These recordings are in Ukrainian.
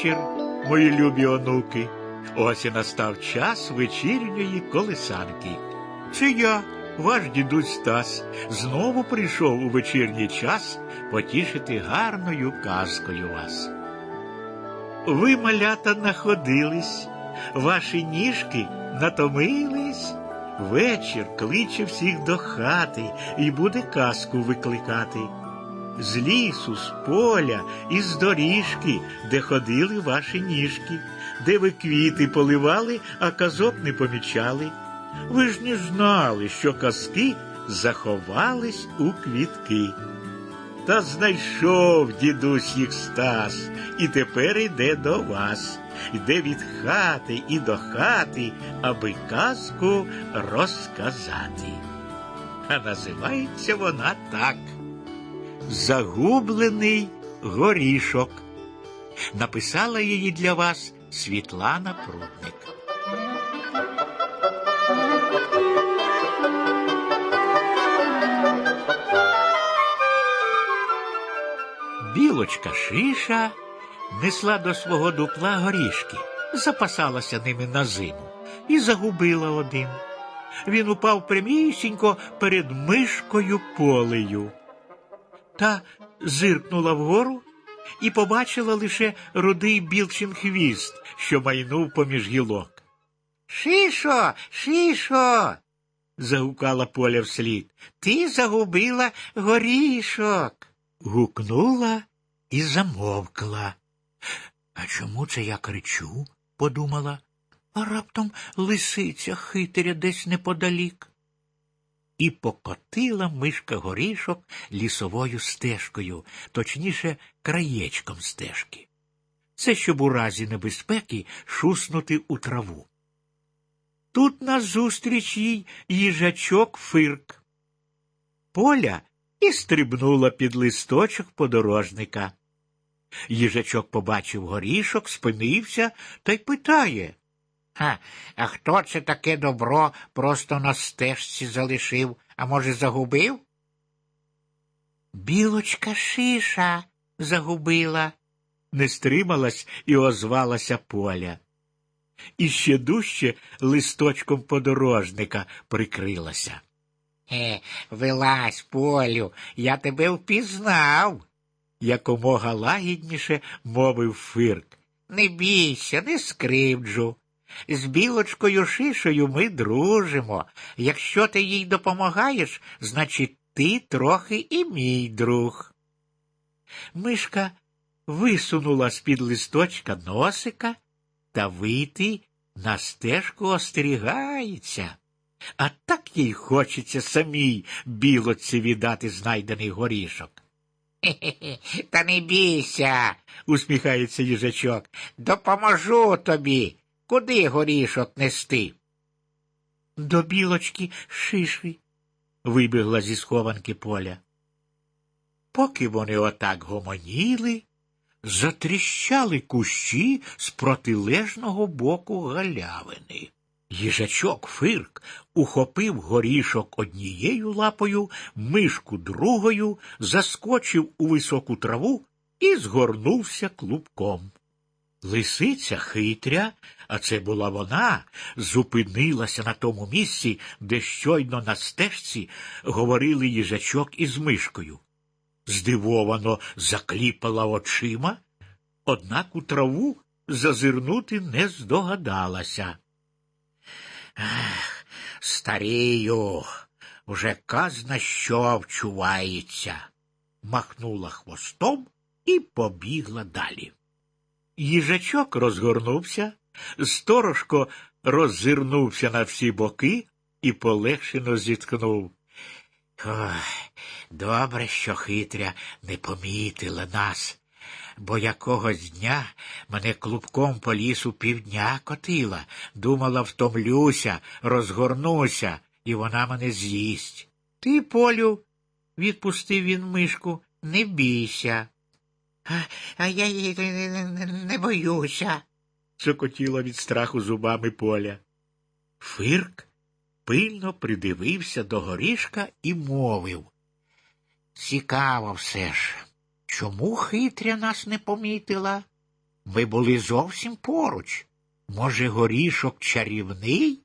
Вечір, мої любі онуки. Ось і настав час вечірньої колисанки. Це я, ваш дідусь Стас, знову прийшов у вечірній час потішити гарною казкою вас. Ви, малята, находились, ваші ніжки натомились. Вечір кличе всіх до хати і буде казку викликати. З лісу, з поля і з доріжки, де ходили ваші ніжки, де ви квіти поливали, а казок не помічали. Ви ж не знали, що казки заховались у квітки. Та знайшов дідусь їх Стас, і тепер іде до вас, йде від хати і до хати, аби казку розказати. А називається вона так. Загублений горішок. Написала її для вас Світлана Прудник. Білочка шиша несла до свого дупла горішки, запасалася ними на зиму і загубила один. Він упав прямісінько перед мишкою полею. Та зиркнула вгору і побачила лише рудий білчин хвіст, що майнув поміж гілок. Шишо, шишо. загукала поля вслід. Ти загубила горішок. Гукнула і замовкла. А чому це я кричу? подумала, а раптом лисиця хитря десь неподалік. І покотила мишка горішок лісовою стежкою, точніше, краєчком стежки. Це щоб у разі небезпеки шуснути у траву. Тут назустріч їй їжачок фирк. Поля і стрибнула під листочок подорожника. Їжачок побачив горішок, спинився та й питає. Ха, а хто це таке добро просто на стежці залишив, а може, загубив? Білочка шиша загубила, не стрималась і озвалася поля. І ще дужче листочком подорожника прикрилася. Е, вилазь, полю, я тебе впізнав, якомога лагідніше мовив фирк. Не бійся, не скривджу. З білочкою шишою ми дружимо. Якщо ти їй допомагаєш, значить ти трохи і мій друг. Мишка висунула з-під листочка носика та вийти на стежку остерігається. А так їй хочеться самій білоці віддати знайдений горішок. Хе-хе, та не бійся, усміхається їжачок. Допоможу тобі. Куди горішок нести? До білочки шиші, вибігла зі схованки поля. Поки вони отак гомоніли, затріщали кущі з протилежного боку галявини. Їжачок фирк ухопив горішок однією лапою, мишку другою, заскочив у високу траву і згорнувся клубком. Лисиця хитря, а це була вона, зупинилася на тому місці, де щойно на стежці говорили їжачок із мишкою. Здивовано закліпала очима, однак у траву зазирнути не здогадалася. Ах, старію, вже казна що вчувається, махнула хвостом і побігла далі. Їжачок розгорнувся, сторожко роззирнувся на всі боки і полегшено зіткнув. Ой, добре, що хитря не помітила нас, бо якогось дня мене клубком по лісу півдня котила, думала, втомлюся, розгорнуся, і вона мене з'їсть. Ти, Полю, відпустив він мишку, не бійся. А, я її не боюся, цокотіла від страху зубами поля. Фирк пильно придивився до горішка і мовив. Цікаво все ж, чому хитря нас не помітила? Ми були зовсім поруч. Може, горішок чарівний?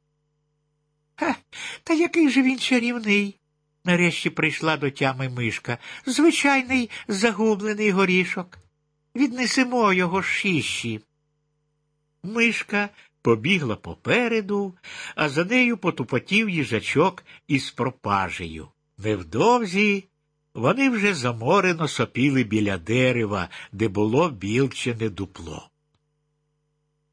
Ха, та який же він чарівний? Нарешті прийшла до тями мишка. Звичайний загублений горішок. Віднесемо його шиші. Мишка побігла попереду, а за нею потупотів їжачок із пропажею. Невдовзі вони вже заморено сопіли біля дерева, де було білчене дупло.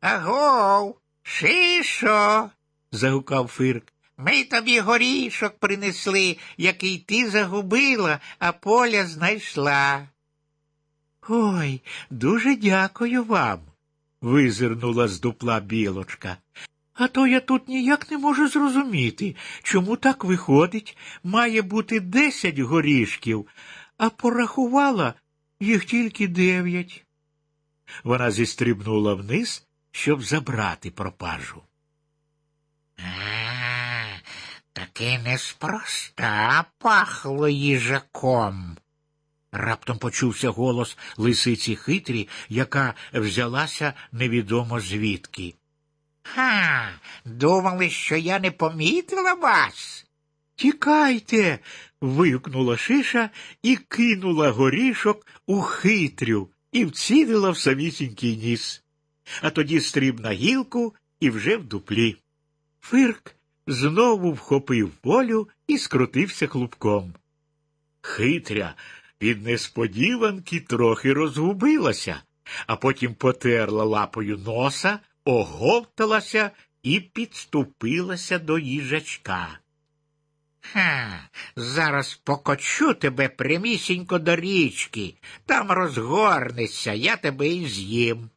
Агов, шишо. загукав Фирк. Ми тобі горішок принесли, який ти загубила, а поля знайшла. Ой, дуже дякую вам, визирнула з дупла білочка. А то я тут ніяк не можу зрозуміти, чому так виходить, має бути десять горішків, а порахувала їх тільки дев'ять. Вона зістрибнула вниз, щоб забрати пропажу. А, таки неспроста пахло їжаком. Раптом почувся голос лисиці хитрі, яка взялася невідомо звідки. Ха, думали, що я не помітила вас. Тікайте. вигукнула шиша і кинула горішок у хитрю і вцілила в самісінький ніс. А тоді стріб на гілку і вже в дуплі. Фирк знову вхопив полю і скрутився клубком. Хитря від несподіванки трохи розгубилася, а потім потерла лапою носа, оговталася і підступилася до їжачка. Ха, зараз покочу тебе прямісінько до річки, там розгорнешся, я тебе і з'їм.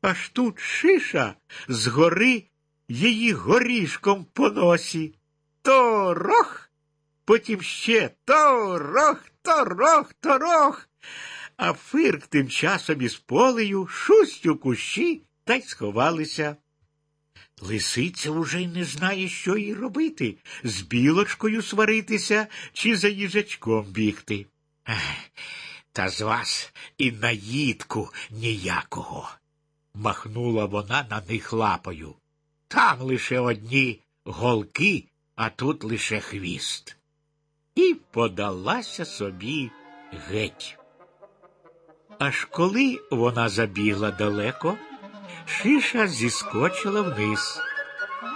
Аж тут шиша згори її горішком по носі. Торох, потім ще торох, торох, торох. А фирк тим часом із полею шусть у кущі та й сховалися. Лисиця уже й не знає, що їй робити з білочкою сваритися чи за їжачком бігти. Та з вас і наїдку ніякого. махнула вона на них лапою. Там лише одні голки, а тут лише хвіст. І подалася собі геть. Аж коли вона забігла далеко, шиша зіскочила вниз.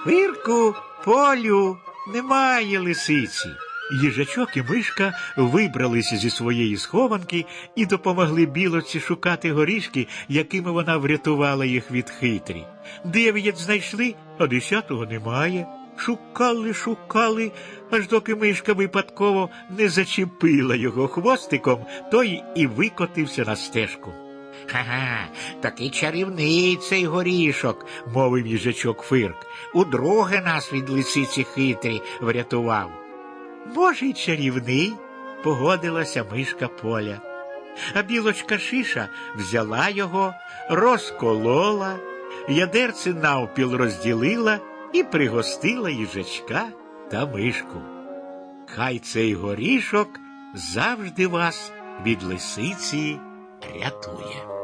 Вирку, полю, немає лисиці. Їжачок і мишка вибралися зі своєї схованки і допомогли білоці шукати горішки, якими вона врятувала їх від хитрі. Дев'ять знайшли, а десятого немає. Шукали, шукали, аж доки мишка випадково не зачепила його хвостиком, той і викотився на стежку. Ха-ха, такий чарівний цей горішок, мовив їжачок Фирк. Удруге нас від лисиці хитрі врятував. Може, й чарівний, погодилася мишка поля. А білочка шиша взяла його, розколола, ядерце навпіл розділила і пригостила їжачка та мишку. Хай цей горішок завжди вас від лисиці рятує.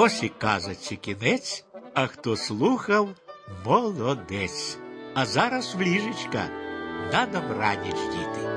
Ось і казаці кінець, а хто слухав, молодець. А зараз в ліжечка на добраніч діти.